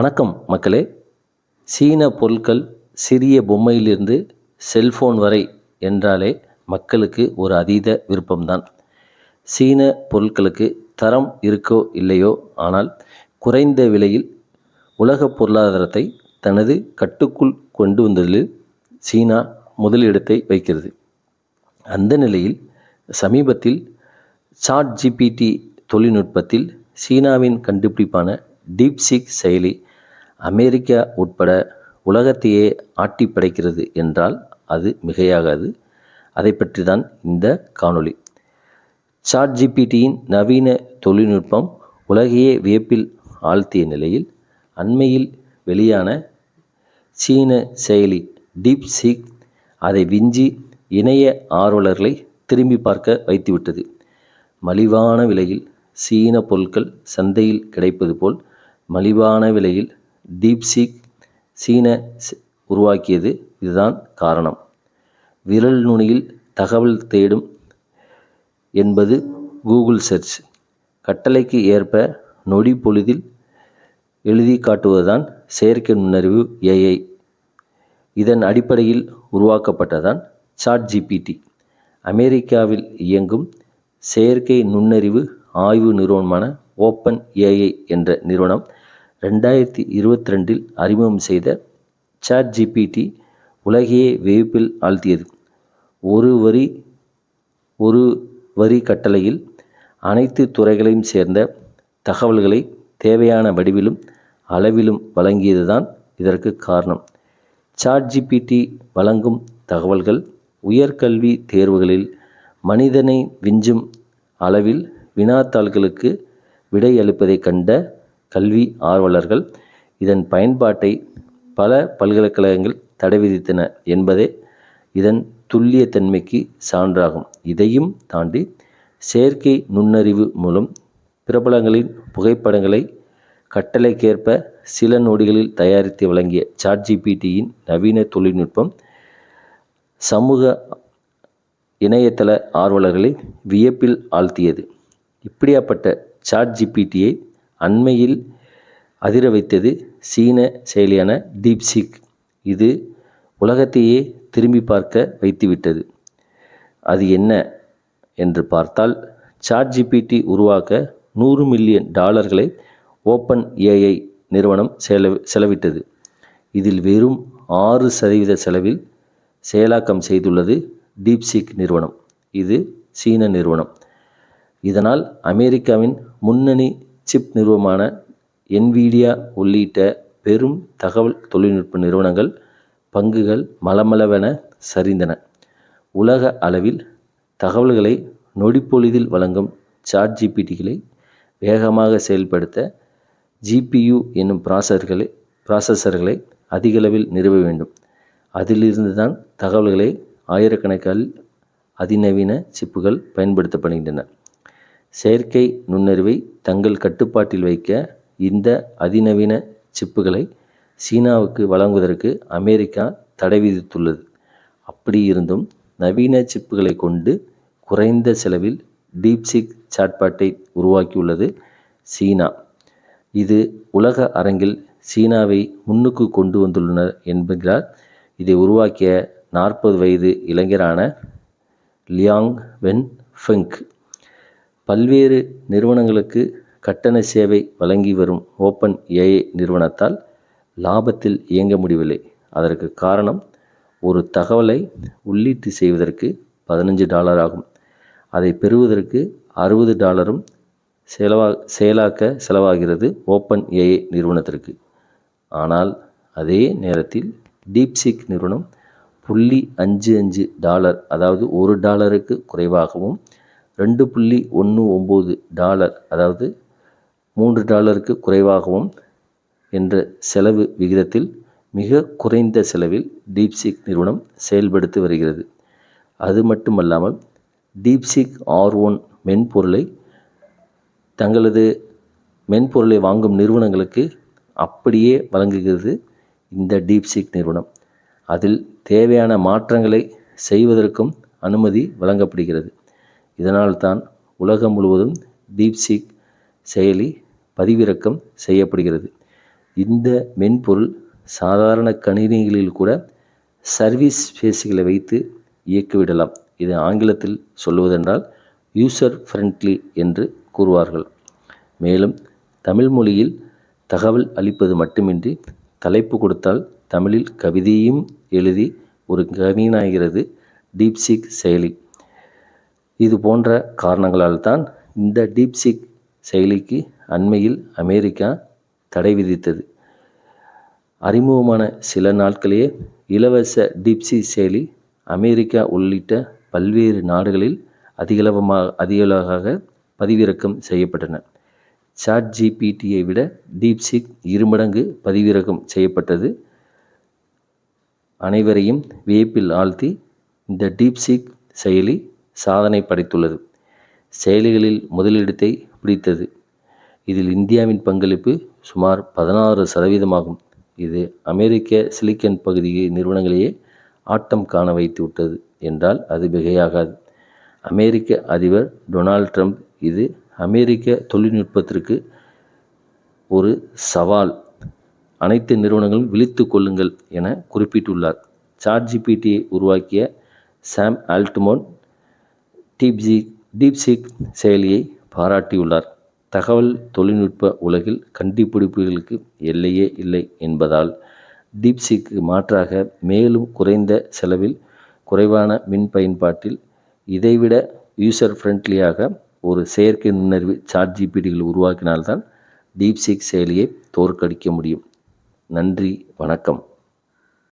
வணக்கம் மக்களே. சீன பொருட்கள் சிறிய பொம்மையிலிருந்து செல்ஃபோன் வரை என்றாலே மக்களுக்கு ஒரு அதீத விருப்பம்தான். சீன பொருட்களுக்கு தரம் இருக்கோ இல்லையோ ஆனால் குறைந்த விலையில் உலக பொருளாதாரத்தை தனது கட்டுக்குள் கொண்டு வந்ததில் சீனா முதலிடத்தை வைக்கிறது. அந்த நிலையில் சமீபத்தில் சாட் ஜிபிடி தொழில்நுட்பத்தில் சீனாவின் கண்டுபிடிப்பான டீப்சிக் செயலி அமெரிக்கா உட்பட உலகத்தையே ஆட்டி படைக்கிறது என்றால் அது மிகையாகாது. அதை பற்றி தான் இந்த காணொளி. சாட் ஜிபிடியின் நவீன தொழில்நுட்பம் உலகையே வியப்பில் ஆழ்த்திய நிலையில் அண்மையில் வெளியான சீன செயலி டீப் சீக் அதை விஞ்சி இணைய ஆர்வலர்களை திரும்பி பார்க்க வைத்துவிட்டது. மலிவான விலையில் சீன பொருட்கள் சந்தையில் கிடைப்பது போல் மலிவான விலையில் டீப்சீக் சீன உருவாக்கியது இதுதான் காரணம். விரல் நுனியில் தகவல் தேடும் என்பது கூகுள் சர்ச். கட்டளைக்கு ஏற்ப நொடி பொழுதில் எழுதி காட்டுவதுதான் செயற்கை நுண்ணறிவு ஏஐ இதன் அடிப்படையில் உருவாக்கப்பட்டதான் சாட் ஜிபிடி அமெரிக்காவில் இயங்கும் செயற்கை நுண்ணறிவு ஆய்வு நிறுவனமான ஓப்பன் ஏஐ என்ற நிறுவனம் ரெண்டாயிரத்தி இருபத்தி ரெண்டில் அறிமுகம் செய்த சாட் ஜிபிடி உலகையே வியப்பில் ஆழ்த்தியது. ஒரு வரி ஒரு வரி கட்டளையில் அனைத்து துறைகளையும் சேர்ந்த தகவல்களை தேவையான வடிவிலும் அளவிலும் வழங்கியதுதான் இதற்கு காரணம். சாட் ஜிபிடி வழங்கும் தகவல்கள் உயர்கல்வி தேர்வுகளில் மனிதனை விஞ்சும் அளவில் வினாத்தாள்களுக்கு விடையளிப்பதைக் கண்ட கல்வி ஆர்வலர்கள் இதன் பயன்பாட்டை பல பல்கலைக்கழகங்கள் தடை விதித்தன என்பதே இதன் துல்லியத்தன்மைக்கு சான்றாகும். இதையும் தாண்டி செயற்கை நுண்ணறிவு மூலம் பிரபலங்களின் புகைப்படங்களை கட்டளைக்கேற்ப சில நொடிகளில் தயாரித்து வழங்கிய சாட்ஜிபிடியின் நவீன தொழில்நுட்பம் சமூக இணையதள ஆர்வலர்களை வியப்பில் ஆழ்த்தியது. இப்படியாப்பட்ட சாட்ஜிபிடியை அண்மையில் அதிர வைத்தது சீன செயலியான டீப்சீக் இது உலகத்தையே திரும்பி பார்க்க வைத்துவிட்டது. அது என்ன என்று பார்த்தால் சாட் ஜிபிடி உருவாக்க நூறு மில்லியன் டாலர்களை ஓப்பன் ஏஐ நிறுவனம் செலவு செலவிட்டது. இதில் வெறும் ஆறு சதவீத செலவில் செயலாக்கம் செய்துள்ளது டீப்சிக் நிறுவனம். இது சீன நிறுவனம். இதனால் அமெரிக்காவின் முன்னணி சிப் நிறுவனமான என்விடியா உள்ளிட்ட பெரும் தகவல் தொழில்நுட்ப நிறுவனங்கள் பங்குகள் மளமளவென சரிந்தன. உலக அளவில் தகவல்களை நொடிப்பொழுதில் வழங்கும் சாட் ஜிபிடிகளை வேகமாக செயல்படுத்த ஜிபியு என்னும் ப்ராசர்களை ப்ராசஸர்களை அதிகளவில் நிறுவ வேண்டும். அதிலிருந்து தான் தகவல்களை ஆயிரக்கணக்கால் அதிநவீன சிப்புகள் பயன்படுத்தப்படுகின்றன. செயற்கை நுண்ணறிவை தங்கள் கட்டுப்பாட்டில் வைக்க இந்த அதிநவீன சிப்புகளை சீனாவுக்கு வழங்குவதற்கு அமெரிக்கா தடை விதித்துள்ளது. அப்படி இருந்தும் நவீன சிப்புகளை கொண்டு குறைந்த செலவில் டீப்சிக் சாட்பாட்டை உருவாக்கியுள்ளது சீனா. இது உலக அரங்கில் சீனாவை முன்னுக்கு கொண்டு வந்துள்ளனர் என்கிறார் இதை உருவாக்கிய நாற்பது வயது இளைஞரான லியாங் வென் ஃபெங்க் பல்வேறு நிறுவனங்களுக்கு கட்டண சேவை வழங்கி வரும் ஓப்பன் ஏஐ நிறுவனத்தால் லாபத்தில் இயங்க முடியவில்லை. அதற்கு காரணம் ஒரு தகவலை உள்ளீட்டு செய்வதற்கு பதினஞ்சு டாலர் ஆகும். அதை பெறுவதற்கு அறுபது டாலரும் செலவா செயலாக்க செலவாகிறது ஓப்பன் ஏஐ நிறுவனத்திற்கு. ஆனால் அதே நேரத்தில் டீப்சிக் நிறுவனம் புள்ளி அஞ்சு அஞ்சு டாலர் அதாவது ஒரு டாலருக்கு குறைவாகவும் ரெண்டு புள்ளி ஒன்று ஒம்பது டாலர் அதாவது மூன்று டாலருக்கு குறைவாகவும் என்ற செலவு விகிதத்தில் மிக குறைந்த செலவில் டீப்சிக் நிறுவனம் செயல்படுத்தி வருகிறது. அது மட்டுமல்லாமல் டீப்சிக் ஆர் ஒன் மென்பொருளை தங்களது மென்பொருளை வாங்கும் நிறுவனங்களுக்கு அப்படியே வழங்குகிறது இந்த டீப்சிக் நிறுவனம். அதில் தேவையான மாற்றங்களை செய்வதற்கும் அனுமதி வழங்கப்படுகிறது. இதனால்தான் உலகம் முழுவதும் டீப்சீக் செயலி பதிவிறக்கம் செய்யப்படுகிறது. இந்த மென்பொருள் சாதாரண கணினிகளில் கூட சர்வீஸ் ஃபேஸ்களை வைத்து இயக்கிவிடலாம். இது ஆங்கிலத்தில் சொல்வதென்றால் யூசர் ஃப்ரெண்ட்லி என்று கூறுவார்கள். மேலும் தமிழ் மொழியில் தகவல் அளிப்பது மட்டுமின்றி தலைப்பு கொடுத்தால் தமிழில் கவிதையும் எழுதி ஒரு கவினாகிறது டீப்சிக் செயலி. இது போன்ற காரணங்களால் தான் இந்த டீப்சிக் செயலிக்கு அண்மையில் அமெரிக்கா தடை விதித்தது. அறிமுகமான சில நாட்களே இலவச டிப்சி செயலி அமெரிக்கா உள்ளிட்ட பல்வேறு நாடுகளில் அதிகளவமாக அதிகளவாக பதிவிறக்கம் செய்யப்பட்டன. சாட் ஜிபிடியை விட டீப்சிக் இருமடங்கு பதிவிறக்கம் செய்யப்பட்டது. அனைவரையும் வியப்பில் ஆழ்த்தி இந்த டீப்சிக் செயலி சாதனை படைத்துள்ளது. செயலிகளில் முதலிடத்தை பிடித்தது. இதில் இந்தியாவின் பங்களிப்பு சுமார் பதினாறு சதவீதமாகும். இது அமெரிக்க சிலிக்கன் பகுதி நிறுவனங்களையே ஆட்டம் காண வைத்து விட்டது என்றால் அது மிகையாகாது. அமெரிக்க அதிபர் டொனால்ட் ட்ரம்ப் இது அமெரிக்க தொழில்நுட்பத்திற்கு ஒரு சவால். அனைத்து நிறுவனங்களும் விழித்து கொள்ளுங்கள் என குறிப்பிட்டுள்ளார். சாட்ஜிபிடியை உருவாக்கிய சாம் ஆல்ட்மோன் டீப்ஜி டீப்சீக் செயலியை பாராட்டியுள்ளார். தகவல் தொழில்நுட்ப உலகில் கண்டுபிடிப்புகளுக்கு எல்லையே இல்லை என்பதால் டீப்சீக்கு மாற்றாக மேலும் குறைந்த செலவில் குறைவான மின் பயன்பாட்டில் இதைவிட யூசர் ஃப்ரெண்ட்லியாக ஒரு செயற்கை நுண்ணறிவு சாட் ஜிபிடிகள் உருவாக்கினால்தான் டீப்சீக் செயலியை தோற்கடிக்க முடியும். நன்றி வணக்கம்.